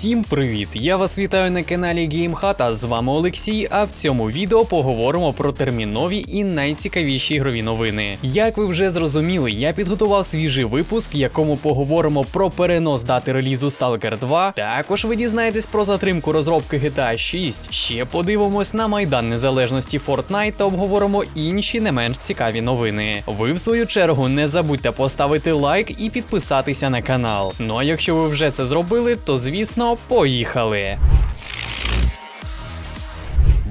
Всім привіт! Я вас вітаю на каналі GameHata, з вами Олексій. А в цьому відео поговоримо про термінові і найцікавіші ігрові новини. Як ви вже зрозуміли, я підготував свіжий випуск, в якому поговоримо про перенос дати релізу Stalker 2. Також ви дізнаєтесь про затримку розробки GTA 6. Ще подивимось на Майдан Незалежності Fortnite та обговоримо інші не менш цікаві новини. Ви, в свою чергу, не забудьте поставити лайк і підписатися на канал. Ну а якщо ви вже це зробили, то звісно, поїхали.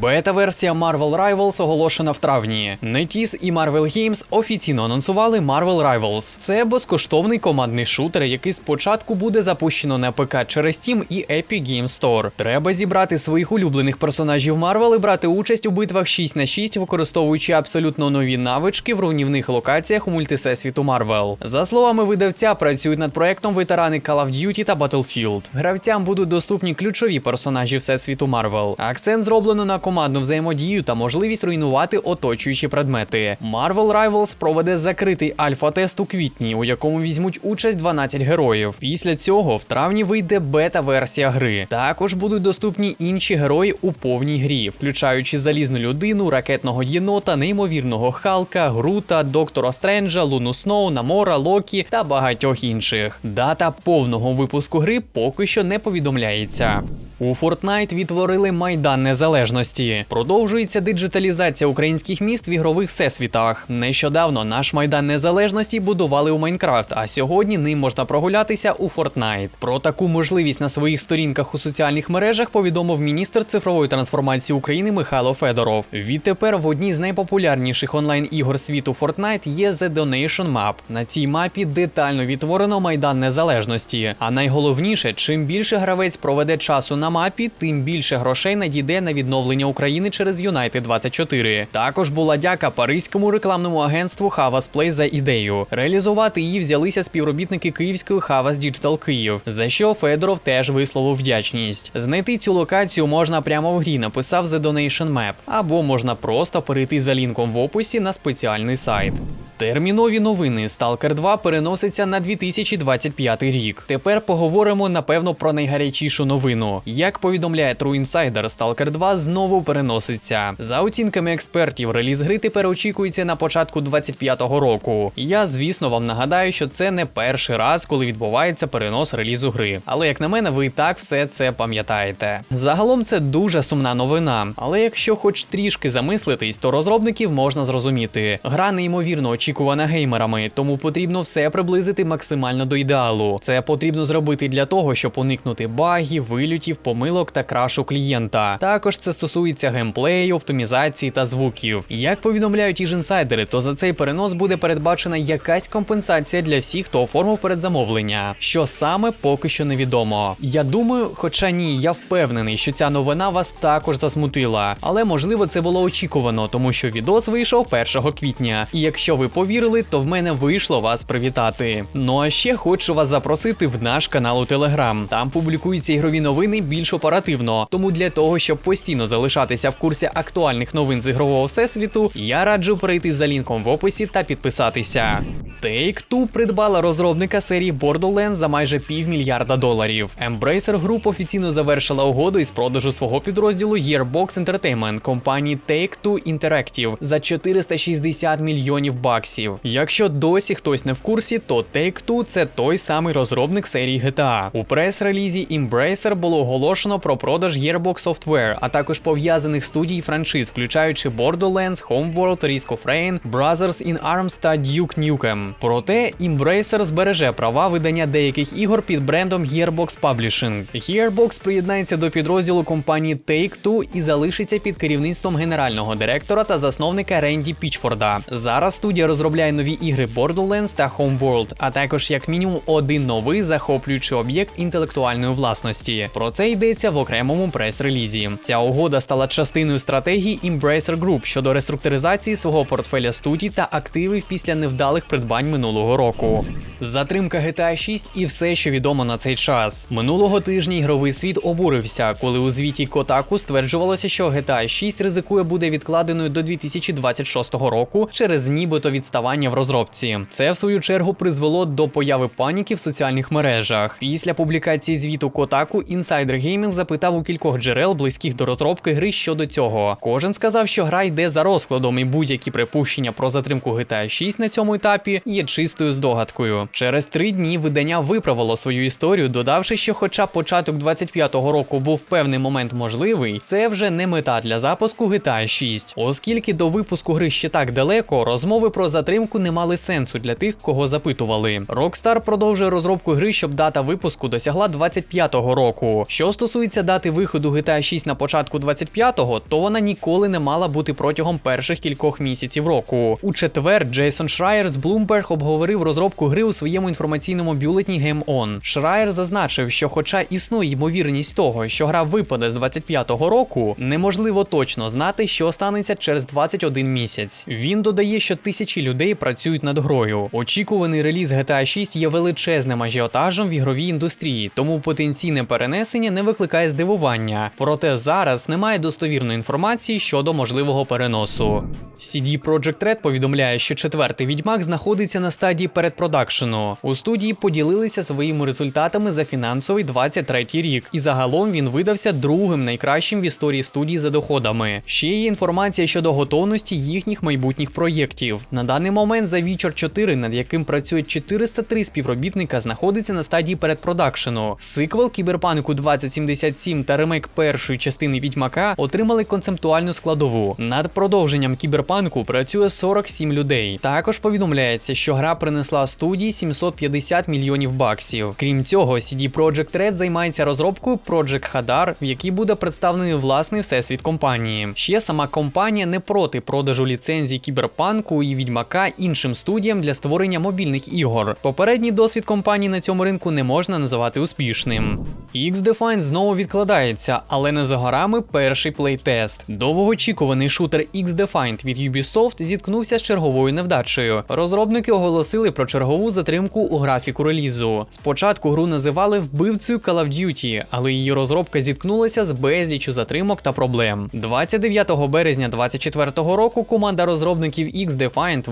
Бета-версія Marvel Rivals оголошена в травні. NetEase і Marvel Games офіційно анонсували Marvel Rivals. Це безкоштовний командний шутер, який спочатку буде запущено на ПК через Steam і Epic Games Store. Треба зібрати своїх улюблених персонажів Marvel і брати участь у битвах 6 на 6, використовуючи абсолютно нові навички в руйнівних локаціях мультисесвіту Marvel. За словами видавця, працюють над проектом ветерани Call of Duty та Battlefield. Гравцям будуть доступні ключові персонажі всесвіту Marvel. Акцент зроблено на командну взаємодію та можливість руйнувати оточуючі предмети. Marvel Rivals проведе закритий альфа-тест у квітні, у якому візьмуть участь 12 героїв. Після цього в травні вийде бета-версія гри. Також будуть доступні інші герої у повній грі, включаючи залізну людину, ракетного єнота, неймовірного Халка, Грута, Доктора Стренджа, Луну Сноу, Намора, Локі та багатьох інших. Дата повного випуску гри поки що не повідомляється. У Fortnite відтворили майдан незалежності. Продовжується диджиталізація українських міст в ігрових всесвітах. Нещодавно наш майдан незалежності будували у Майнкрафт, а сьогодні ним можна прогулятися у Fortnite. Про таку можливість на своїх сторінках у соціальних мережах повідомив міністр цифрової трансформації України Михайло Федоров. Відтепер в одній з найпопулярніших онлайн ігор світу Fortnite є The Donation Map. На цій мапі детально відтворено майдан незалежності. А найголовніше, чим більше гравець проведе часу на мапі, тим більше грошей надійде на відновлення України через United 24. Також була дяка паризькому рекламному агентству Havas Play за ідею. Реалізувати її взялися співробітники київської Havas Digital Київ, за що Федоров теж висловив вдячність. Знайти цю локацію можна прямо в грі, написав The Donation Map, або можна просто перейти за лінком в описі на спеціальний сайт. Термінові новини Stalker 2 переноситься на 2025 рік. Тепер поговоримо напевно про найгарячішу новину. Як повідомляє True Insider, Stalker 2 знову переноситься. За оцінками експертів, реліз гри тепер очікується на початку 25-го року. Я, звісно, вам нагадаю, що це не перший раз, коли відбувається перенос релізу гри. Але як на мене, ви і так все це пам'ятаєте. Загалом це дуже сумна новина. Але якщо хоч трішки замислитись, то розробників можна зрозуміти. Гра неймовірно очікувана геймерами, тому потрібно все приблизити максимально до ідеалу. Це потрібно зробити для того, щоб уникнути багів, вилютів, помилок та крашу клієнта. Також це стосується геймплею, оптимізації та звуків. Як повідомляють ті ж інсайдери, то за цей перенос буде передбачена якась компенсація для всіх, хто оформив передзамовлення. Що саме поки що невідомо. Я думаю, хоча ні, я впевнений, що ця новина вас також засмутила, але можливо це було очікувано, тому що відос вийшов 1 квітня. І якщо ви повірили, то в мене вийшло вас привітати. Ну а ще хочу вас запросити в наш канал у Телеграм. Там публікуються ігрові новини більш оперативно. Тому для того, щоб постійно залишатися в курсі актуальних новин з ігрового всесвіту, я раджу перейти за лінком в описі та підписатися. Take-Two придбала розробника серії Borderlands за майже півмільярда доларів. Embracer Group офіційно завершила угоду із продажу свого підрозділу Gearbox Entertainment компанії Take-Two Interactive за 460 мільйонів баксів. Якщо досі хтось не в курсі, то Take-Two – це той самий розробник серії GTA. У прес-релізі Embracer було оголошено про продаж Gearbox Software, а також пов'язаних студій франшиз, включаючи Borderlands, Homeworld, Risk of Rain, Brothers in Arms та Duke Nukem. Проте Embracer збереже права видання деяких ігор під брендом Gearbox Publishing. Gearbox приєднається до підрозділу компанії Take-Two і залишиться під керівництвом генерального директора та засновника Ренді Пічфорда. Зараз студія розробляє нові ігри Borderlands та Homeworld, а також як мінімум один новий захоплюючий об'єкт інтелектуальної власності. Про це йдеться в окремому прес-релізі. Ця угода стала частиною стратегії Embracer Group щодо реструктуризації свого портфеля студій та активів після невдалих придбань минулого року. Затримка GTA 6 і все, що відомо на цей час. Минулого тижня ігровий світ обурився, коли у звіті Kotaku стверджувалося, що GTA 6 ризикує буде відкладеною до 2026 року через нібито відставання в розробці. Це в свою чергу призвело до появи паніки в соціальних мережах. Після публікації звіту Kotaku Insider Gaming запитав у кількох джерел близьких до розробки гри щодо цього. Кожен сказав, що гра йде за розкладом, і будь-які припущення про затримку GTA 6 на цьому етапі є чистою здогадкою. Через три дні видання виправило свою історію, додавши, що, хоча початок 25-го року був певний момент можливий, це вже не мета для запуску GTA 6. Оскільки до випуску гри ще так далеко, розмови про затримку не мали сенсу для тих, кого запитували. Rockstar продовжує розробку гри, щоб дата випуску досягла 25-го року. Що стосується дати виходу GTA 6 на початку 25-го, то вона ніколи не мала бути протягом перших кількох місяців року. У четвер Джейсон Шрайер з Bloomberg обговорив розробку гри у своєму інформаційному бюлетні Game On. Шрайер зазначив, що, хоча існує ймовірність того, що гра випаде з 25-го року, неможливо точно знати, що станеться через 21 місяць. Він додає, що тисячі людей працюють над грою. Очікуваний реліз GTA 6 є величезним ажіотажем в ігровій індустрії, тому потенційне перенесення не викликає здивування. Проте зараз немає достовірної інформації щодо можливого переносу. CD Projekt Red повідомляє, що четвертий відьмак знаходиться на стадії передпродакшену. У студії поділилися своїми результатами за фінансовий 23-й рік, і загалом він видався другим найкращим в історії студії за доходами. Ще є інформація щодо готовності їхніх майбутніх проєктів. На даний момент The Witcher 4, над яким працюють 403 співробітника, знаходиться на стадії передпродакшену. Сиквел Кіберпанку 2077 та ремейк першої частини відьмака отримали концептуальну складову. Над продовженням кіберпанку працює 47 людей. Також повідомляється, що гра принесла студії 750 мільйонів баксів. Крім цього, CD Projekt Red займається розробкою Project Hadar, в якій буде представлений власний всесвіт компанії. Ще сама компанія не проти продажу ліцензій кіберпанку і відьмака іншим студіям для створення мобільних ігор. Попередній досвід компанії на цьому ринку не можна називати успішним. X-Defiant знову відкладається, але не за горами перший плейтест. Довгоочікуваний шутер X-Defiant від Ubisoft зіткнувся з черговою невдачею. Розробники оголосили про чергову затримку у графіку релізу. Спочатку гру називали вбивцею Call of Duty, але її розробка зіткнулася з безліччю затримок та проблем. 29 березня 2024 року команда розробників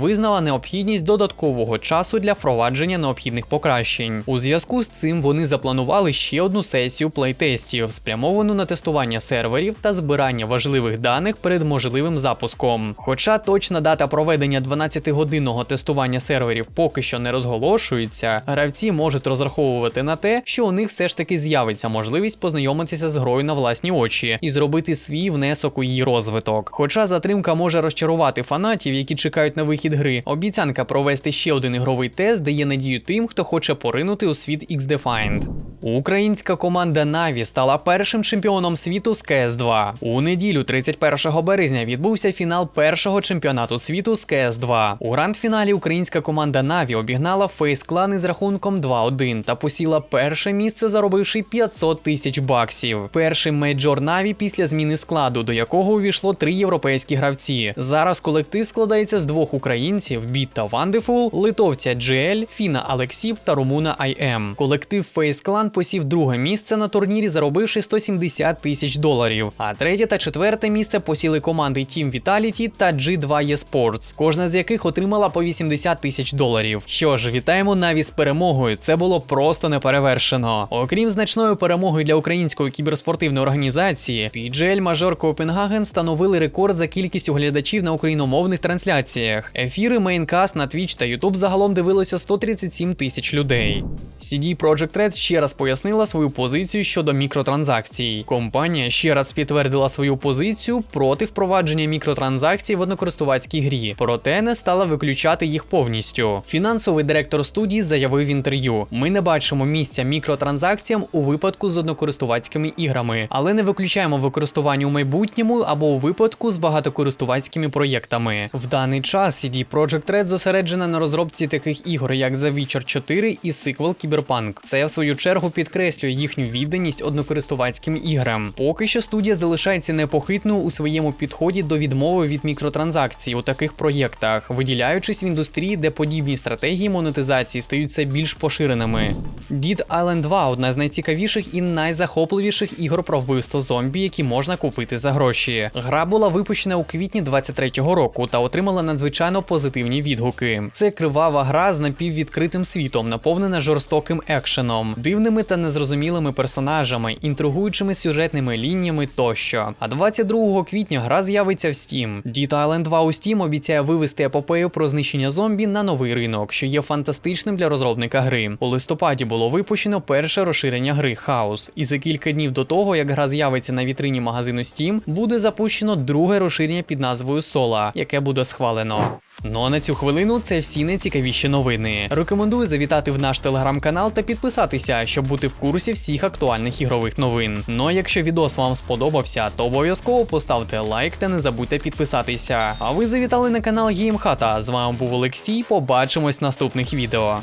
Визнала необхідність додаткового часу для впровадження необхідних покращень. У зв'язку з цим вони запланували ще одну сесію плейтестів, спрямовану на тестування серверів та збирання важливих даних перед можливим запуском. Хоча точна дата проведення 12-годинного тестування серверів поки що не розголошується, гравці можуть розраховувати на те, що у них все ж таки з'явиться можливість познайомитися з грою на власні очі і зробити свій внесок у її розвиток. Хоча затримка може розчарувати фанатів, які чекають на вихід гри, обіцянка провести ще один ігровий тест дає надію тим, хто хоче поринути у світ X-Defiant. Українська команда Na'Vi стала першим чемпіоном світу з cs 2 У неділю, 31 березня, відбувся фінал першого чемпіонату світу з cs 2 У гранд-фіналі українська команда Na'Vi обігнала Face Clan із рахунком 2-1 та посіла перше місце, заробивши 500 тисяч баксів. Перший мейджор Na'Vi після зміни складу, до якого увійшло три європейські гравці. Зараз колектив складається з двох українців: Біт та Вандефул, литовця GL, Фіна Алексіп та румуна IM. Колектив Face Clan посів друге місце на турнірі, заробивши 170 тисяч доларів. А третє та четверте місце посіли команди Team Vitality та G2 eSports, кожна з яких отримала по 80 тисяч доларів. Що ж, вітаємо Наві з перемогою. Це було просто неперевершено. Окрім значної перемоги для української кіберспортивної організації, PGL Major Copenhagen встановили рекорд за кількістю глядачів на україномовних трансляціях. Ефіри Мейнкаст на Twitch та YouTube загалом дивилося 137 тисяч людей. CD Projekt Red ще раз пояснила свою позицію щодо мікротранзакцій. Компанія ще раз підтвердила свою позицію проти впровадження мікротранзакцій в однокористувацькій грі, проте не стала виключати їх повністю. Фінансовий директор студії заявив в інтерв'ю: ми не бачимо місця мікротранзакціям у випадку з однокористувацькими іграми, але не виключаємо використання у майбутньому або у випадку з багатокористувацькими проєктами. В даний час CD Projekt Red зосереджена на розробці таких ігор, як The Witcher 4 і сиквел Cyberpunk. Це в свою чергу чергу підкреслює їхню відданість однокористувацьким іграм. Поки що студія залишається непохитною у своєму підході до відмови від мікротранзакцій у таких проєктах, виділяючись в індустрії, де подібні стратегії монетизації стають все більш поширеними. Dead Island 2 одна з найцікавіших і найзахопливіших ігор про вбивство зомбі, які можна купити за гроші. Гра була випущена у квітні 23-го року та отримала надзвичайно позитивні відгуки. Це кривава гра з напіввідкритим світом, наповнена жорстоким екшеном, дивними та незрозумілими персонажами, інтригуючими сюжетними лініями тощо. А 22 квітня гра з'явиться в Steam. Dead Island 2 у Steam обіцяє вивести епопею про знищення зомбі на новий ринок, що є фантастичним для розробника гри. У листопаді було випущено перше розширення гри Хаус, і за кілька днів до того, як гра з'явиться на вітрині магазину Steam, буде запущено друге розширення під назвою Сола, яке буде схвалено. Ну а на цю хвилину це всі найцікавіші новини. Рекомендую завітати в наш телеграм-канал та підписатися, щоб бути в курсі всіх актуальних ігрових новин. Ну а якщо відос вам сподобався, то обов'язково поставте лайк та не забудьте підписатися. А ви завітали на канал Геймхата. З вами був Олексій. Побачимось в наступних відео.